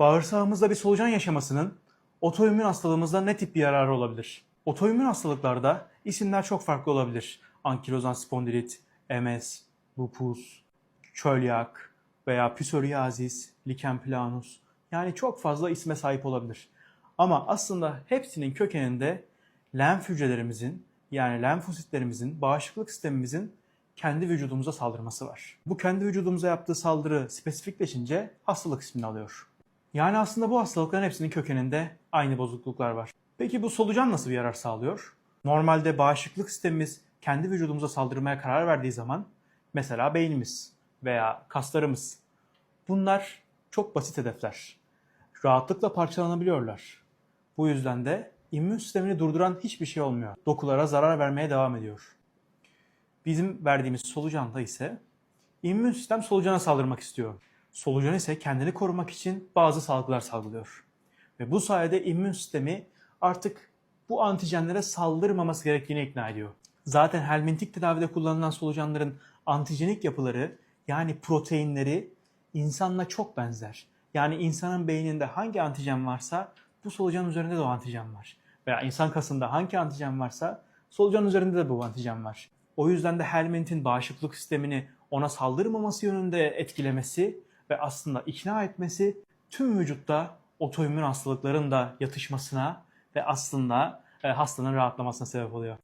Bağırsağımızda bir solucan yaşamasının otoimmün hastalığımızda ne tip bir yararı olabilir? Otoimmün hastalıklarda isimler çok farklı olabilir. Ankilozan spondilit, MS, lupus, çölyak veya psoriasis, lichen planus yani çok fazla isme sahip olabilir. Ama aslında hepsinin kökeninde lenf hücrelerimizin yani lenfositlerimizin, bağışıklık sistemimizin kendi vücudumuza saldırması var. Bu kendi vücudumuza yaptığı saldırı spesifikleşince hastalık ismini alıyor. Yani aslında bu hastalıkların hepsinin kökeninde aynı bozukluklar var. Peki bu solucan nasıl bir yarar sağlıyor? Normalde bağışıklık sistemimiz kendi vücudumuza saldırmaya karar verdiği zaman mesela beynimiz veya kaslarımız bunlar çok basit hedefler. Rahatlıkla parçalanabiliyorlar. Bu yüzden de immün sistemini durduran hiçbir şey olmuyor. Dokulara zarar vermeye devam ediyor. Bizim verdiğimiz solucanda ise immün sistem solucana saldırmak istiyor. Solucan ise kendini korumak için bazı salgılar salgılıyor. Ve bu sayede immün sistemi artık bu antijenlere saldırmaması gerektiğini ikna ediyor. Zaten helmintik tedavide kullanılan solucanların antijenik yapıları yani proteinleri insanla çok benzer. Yani insanın beyninde hangi antijen varsa bu solucan üzerinde de o antijen var. Veya insan kasında hangi antijen varsa solucan üzerinde de bu antijen var. O yüzden de helmintin bağışıklık sistemini ona saldırmaması yönünde etkilemesi ve aslında ikna etmesi tüm vücutta otoimmün hastalıkların da yatışmasına ve aslında e, hastanın rahatlamasına sebep oluyor.